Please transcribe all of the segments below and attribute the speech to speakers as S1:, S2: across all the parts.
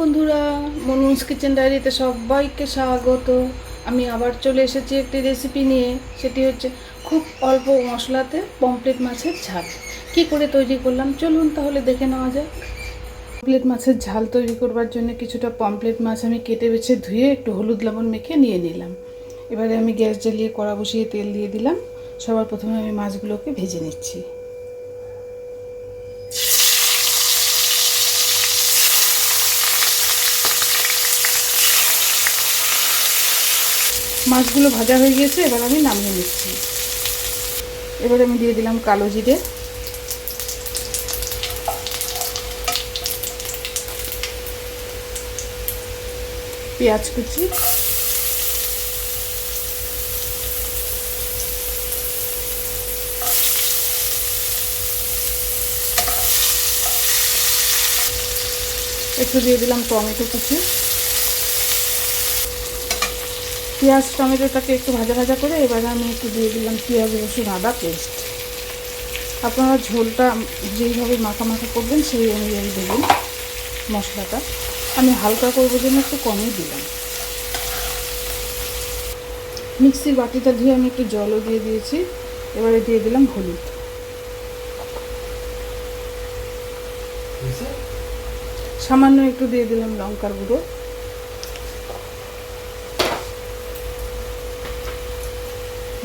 S1: বন্ধুরা মনুস কিচেন ডায়েরিতে সবাইকে স্বাগত। আমি আবার চলে এসেছি একটি রেসিপি নিয়ে, সেটি হচ্ছে খুব অল্প মশলাতে পমপ্লেট মাছের ঝাল। কি করে তৈরি করলাম? চলুন তাহলে দেখে নেওয়া যাক। পমপ্লেট মাছের ঝাল তৈরি করবার জন্য কিছুটা পমপ্লেট মাছ আমি কেটে বেছে ধুয়ে একটু হলুদ লবণ মেখে নিয়ে নিলাম। এবারে আমি গ্যাস জ্বালিয়ে কড়া বসিয়ে তেল দিয়ে দিলাম। সবার প্রথমে আমি মাছগুলোকে ভেজে নিচ্ছি। মাছগুলো ভাজা হয়ে গিয়েছে, এবার আমি নামিয়ে নিচ্ছি। এবার আমি দিয়ে দিলাম কালো জিরে। পেঁয়াজ কুচি। একটু দিয়ে দিলাম টমেটো কুচি। পেঁয়াজ টমেটোটাকে একটু ভাজা ভাজা করে এবারে আমি একটু দিয়ে দিলাম পেঁয়াজ রসুন আদা পেস্ট। আপনারা ঝোলটা যেইভাবে মাখা মাখা করবেন সেই অনুযায়ী দেবেন মশলাটা। আমি হালকা করব জন্য একটু কমই দিলাম। মিক্সির বাটিটা ধুয়ে আমি একটু জলও দিয়ে দিয়েছি। এবারে দিয়ে দিলাম হলুদ। সামান্য একটু দিয়ে দিলাম লঙ্কার গুঁড়ো।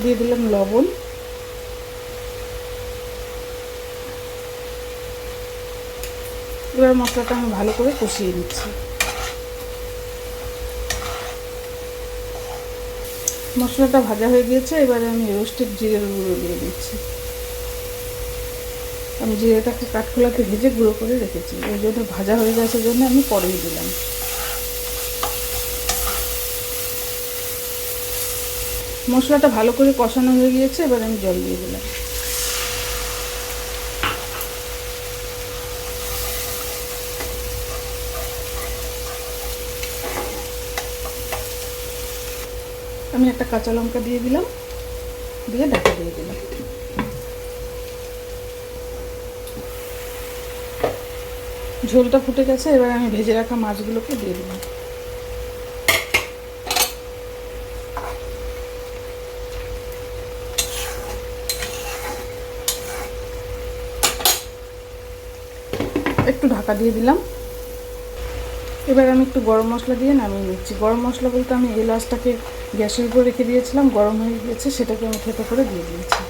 S1: দিয়ে দিলাম লবণ। এবার মশলাটা আমি ভালো করে কষিয়ে নিচ্ছি। মশলাটা ভাজা হয়ে গিয়েছে, এবারে আমি রোস্টেড জিরের গুঁড়ো দিয়ে দিচ্ছি। আমি জিরেটাকে কাঠখোলাতে ভেজে গুঁড়ো করে রেখেছি ওই জন্য ভাজা হয়ে গেছে জন্য আমি পরেই দিলাম। মশলাটা ভালো করে কষানো হয়ে গিয়েছে, এবার আমি জল দিয়ে দিলাম। আমি একটা কাঁচা লঙ্কা দিয়ে দিলাম, দিয়ে ঢাকা দিয়ে দিলাম। ঝোলটা ফুটে গেছে, এবার আমি ভেজে রাখা মাছগুলোকে দিয়ে দিলাম। একটু ঢাকা দিয়ে দিলাম। এবার আমি একটু গরম মশলা দিয়ে নামিয়ে নিচ্ছি। গরম মশলা বলতে আমি এলাচটাকে গ্যাসের উপর রেখে দিয়েছিলাম, গরম হয়ে গিয়েছে সেটাকে আমি থেতো করে দিয়ে দিয়েছি।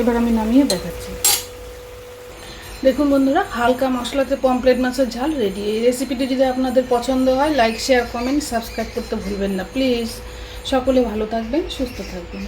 S1: এবার আমি নামিয়ে দেখাচ্ছি। দেখুন বন্ধুরা, হালকা মশলাতে পমপ্লেট মাছের ঝাল রেডি। এই রেসিপিটি যদি আপনাদের পছন্দ হয় লাইক শেয়ার কমেন্ট সাবস্ক্রাইব করতে ভুলবেন না প্লিজ সকলে ভালো থাকবেন, সুস্থ থাকবেন।